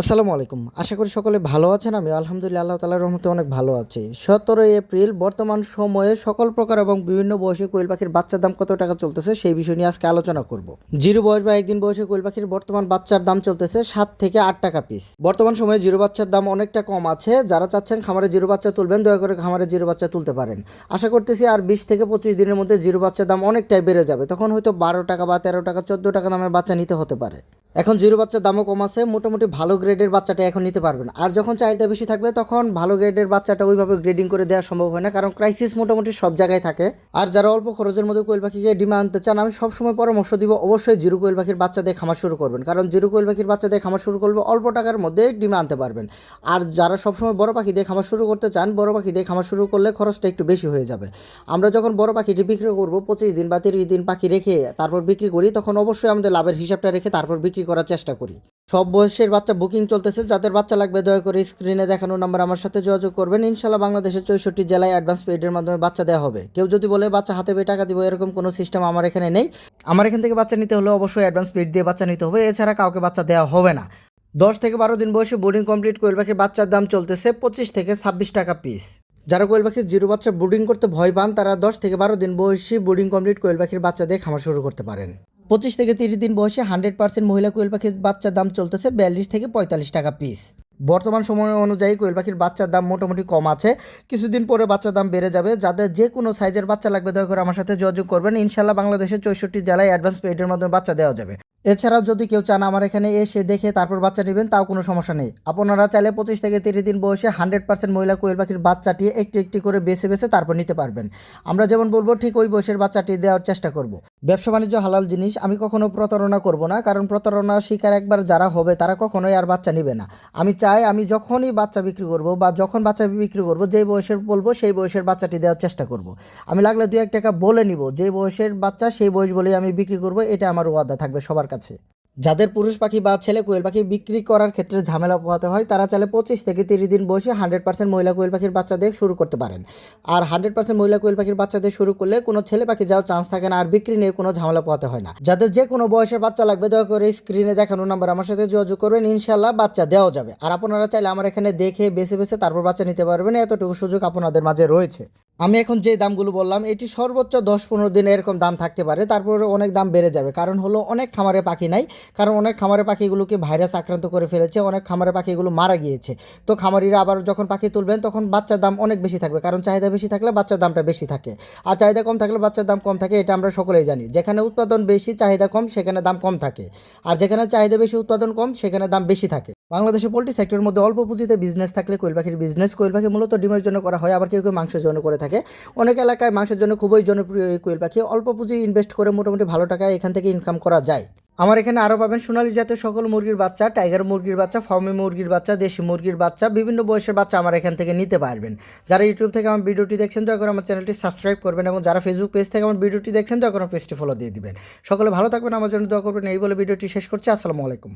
আসসালামু আলাইকুম। আশা করি সকলে ভালো আছেন। আমি আলহামদুলিল্লাহ আল্লাহ তালার রহমতে অনেক ভালো আছি। সতেরোই এপ্রিল, বর্তমান সময়ে সকল প্রকার এবং বিভিন্ন বয়সে কোয়েল পাখির বাচ্চার দাম কত টাকা চলতেছে সেই বিষয় নিয়ে আজকে আলোচনা করব। জিরো বয়স বা একদিন বয়সে কোয়েল পাখির বর্তমান বাচ্চার দাম চলতেছে সাত থেকে আট টাকা পিস বর্তমান সময়ে জিরো বাচ্চার দাম অনেকটা কম আছে। যারা চাচ্ছেন খামারে জিরো বাচ্চা তুলবেন, দয়া করে খামারে জিরো বাচ্চা তুলতে পারেন। আশা করতেছি আর বিশ থেকে পঁচিশ দিনের মধ্যে জিরো বাচ্চার দাম অনেকটাই বেড়ে যাবে। তখন হয়তো বারো টাকা বা তেরো টাকা, চোদ্দ টাকা দামের বাচ্চা নিতে হতে পারে। এখন জিরো বাচ্চার দামও কম আছে, মোটামুটি ভালো গ্রেডের বাচ্চাটা এখন নিতে পারবেন। আর যখন চাহিদা বেশি থাকবে, তখন ভালো গ্রেডের বাচ্চাটা ওইভাবে গ্রেডিং করে দেওয়া সম্ভব হয় না, কারণ ক্রাইসিস মোটামুটি সব জায়গায় থাকে। আর যারা অল্প খরচের মধ্যে কোয়েল পাখিকে ডিমা আনতে চান, আমি সবসময় পরামর্শ দিব, অবশ্যই জিরো কোয়েল পাখির বাচ্চা দিয়ে খামার শুরু করবেন। কারণ জিরো কোয়েল পাখির বাচ্চা দিয়ে খামার শুরু করলে অল্প টাকার মধ্যে ডিমা আনতে পারবেন। আর যারা সবসময় বড় পাখি দিয়ে খামার শুরু করতে চান, বড় পাখি দিয়ে খামার শুরু করলে খরচটা একটু বেশি হয়ে যাবে। আমরা যখন বড় পাখিটি বিক্রি করব, পঁচিশ দিন বা তিরিশ দিন পাখি রেখে তারপর বিক্রি করি, তখন অবশ্যই আমাদের লাভের হিসাবটা রেখে তারপর বিক্রি করার চেষ্টা করি। সব বয়সের বাচ্চা বুকিং চলতেছে, যাদের বাচ্চা লাগবে দয়া করে স্ক্রিনে দেখানো নাম্বার আমার সাথে যোগাযোগ করবেন। ইনশাল্লাহ বাংলাদেশের চৌষট্টি জেলায় অ্যাডভান্স পেডের মাধ্যমে বাচ্চা দেওয়া হবে। কেউ যদি বলে, বাচ্চা হাতে পেয়ে টাকা দিব, এরকম কোনো সিস্টেম আমার এখানে নেই। আমার এখান থেকে বাচ্চা নিতে হলে অবশ্যই অ্যাডভান্স পেড দিয়ে বাচ্চা নিতে হবে। এছাড়া কাউকে বাচ্চা দেওয়া হবে না। দশ থেকে বারো দিন বয়সে বোর্ডিং কমপ্লিট কোয়েল পাখির বাচ্চার দাম চলতেছে পঁচিশ থেকে ছাব্বিশ টাকা পিস যারা কোয়েল পাখির জিরো বাচ্চা বোর্ডিং করতে ভয় পান, তারা দশ থেকে বারো দিন বয়সী বোর্ডিং কমপ্লিট কোয়েল পাখির বাচ্চা দিয়ে খামার শুরু করতে পারেন। পঁচিশ থেকে তিরিশ দিন বয়সে হান্ড্রেড পার্সেন্ট মহিলা কোয়েল পাখির বাচ্চার দাম চলতেছে বিয়াল্লিশ থেকে পঁয়তাল্লিশ টাকা পিস বর্তমান সময় অনুযায়ী কোয়েল পাখির বাচ্চার দাম মোটামুটি কম আছে। কিছুদিন পরে বাচ্চার দাম বেড়ে যাবে। যাদের যে কোনো সাইজের বাচ্চা লাগবে, দয়া করে আমার সাথে যোগাযোগ করবেন। ইনশাল্লাহ বাংলাদেশের চৌষট্টি জেলায় অ্যাডভান্স পেডের মাধ্যমে বাচ্চা দেওয়া যাবে। এছাড়াও যদি কেউ চান আমার এখানে এসে দেখে তারপর বাচ্চা নেবেন, তাও কোনো সমস্যা নেই। আপনারা চাইলে পঁচিশ থেকে তিরিশ দিন বয়সে হান্ড্রেড পার্সেন্ট মহিলা কোয়েল পাখির বাচ্চাটি একটি একটি করে বেছে বেছে তারপর নিতে পারবেন। আমরা যেমন বলব, ঠিক ওই বয়সের বাচ্চাটি দেওয়ার চেষ্টা করব। ব্যবসা বাণিজ্য হালাল জিনিস আমি কখনো প্রতারণা করব না, কারণ প্রতারণা শিকার একবার যারা হবে তারা কখনোই আর বাচ্চা নেবে না। আমি চাই আমি যখনই বাচ্চা বিক্রি করব বা যখন বাচ্চা বিক্রি করব যেই বয়সের বলব সেই বয়সের বাচ্চাটি দেওয়ার চেষ্টা করব। আমি লাগলে দু এক টাকা বলে নিব, যে বয়সের বাচ্চা সেই বয়স বলেই আমি বিক্রি করব, এটা আমার ওয়াদা থাকবে সবার কাছে যাদের পুরুষ পাখি বা ছেলে কোয়েল পাখি বিক্রি করার ক্ষেত্রে ঝামেলা পোহাতে হয়, তারা চাইলে পঁচিশ থেকে তিরিশ দিন বসে হান্ড্রেড পার্সেন্ট মহিলা কোয়েল পাখির বাচ্চা দিয়ে শুরু করতে পারেন। আর হান্ড্রেড পার্সেন্ট মহিলা কোয়েল পাখির বাচ্চা দিয়ে শুরু করলে কোনো ছেলে পাখি যাওয়ার চান্স থাকে না, আর বিক্রি নিয়ে কোনো ঝামেলা পোহাতে হয় না। যাদের যে কোনো বয়সের বাচ্চা লাগবে, দয়া করে স্ক্রিনে দেখানো নাম্বার আমার সাথে যোগাযোগ করবেন ইনশাল্লাহ বাচ্চা দেওয়া যাবে। আর আপনারা চাইলে আমার এখানে দেখে, বেছে বেছে তারপর বাচ্চা নিতে পারবেন, এতটুকু সুযোগ আপনাদের মাঝে রয়েছে। আমি এখন যে দামগুলো বললাম, এটি সর্বোচ্চ দশ পনেরো দিনে এরকম দাম থাকতে পারে, তারপরে অনেক দাম বেড়ে যাবে। কারণ হলো অনেক খামারে পাখি নাই কারণ অনেক খামারে পাখিগুলোকে ভাইরাস আক্রান্ত করে ফেলেছে, অনেক খামারে পাখিগুলো মারা গিয়েছে। তো খামারিরা আবার যখন পাখি তুলবেন, তখন বাচ্চার দাম অনেক বেশি থাকবে, কারণ চাহিদা বেশি থাকলে বাচ্চার দামটা বেশি থাকে। আর চাহিদা কম থাকলে বাচ্চার দাম কম থাকে, এটা আমরা সকলেই জানি। যেখানে উৎপাদন বেশি, চাহিদা কম, সেখানে দাম কম থাকে। আর যেখানে চাহিদা বেশি, উৎপাদন কম, সেখানে দাম বেশি থাকে। বাংলাদেশের পোলট্রি সেক্টরের মধ্যে অল্প পুঁজিতে বিজনেস থাকলে কোয়েল পাখির বিজনেস কোয়েল পাখি মূলত ডিমের জন্য করা হয়, আবার কেউ কেউ মাংসের জন্য করে থাকে। অনেক এলাকায় মাংসের জন্য খুবই জনপ্রিয় এই কোয়েল পাখি, অল্প পুঁজি ইনভেস্ট করে মোটামুটি ভালো টাকায় এখান থেকে ইনকাম করা যায়। আমার এখানে আরও পাবেন সোনালি জাতীয় সকল মুরগির বাচ্চা, টাইগার মুরগির বাচ্চা, ফার্মি মুরগির বাচ্চা, দেশি মুরগির বাচ্চা, বিভিন্ন বয়সের বাচ্চা আমার এখান থেকে নিতে পারবেন। যারা ইউটিউব থেকে আমার ভিডিওটি দেখছেন, দয়া করে আমার চ্যানেলটি সাবস্ক্রাইব করবেন এবং যারা ফেসবুক পেজ থেকে আমার ভিডিওটি দেখছেন, দয়া করে পেজটি ফলো দিয়ে দিবেন। সকলে ভালো থাকবেন, আমার জন্য দোয়া করবেন, এই বলে ভিডিওটি শেষ করছি, আসসালামু আলাইকুম।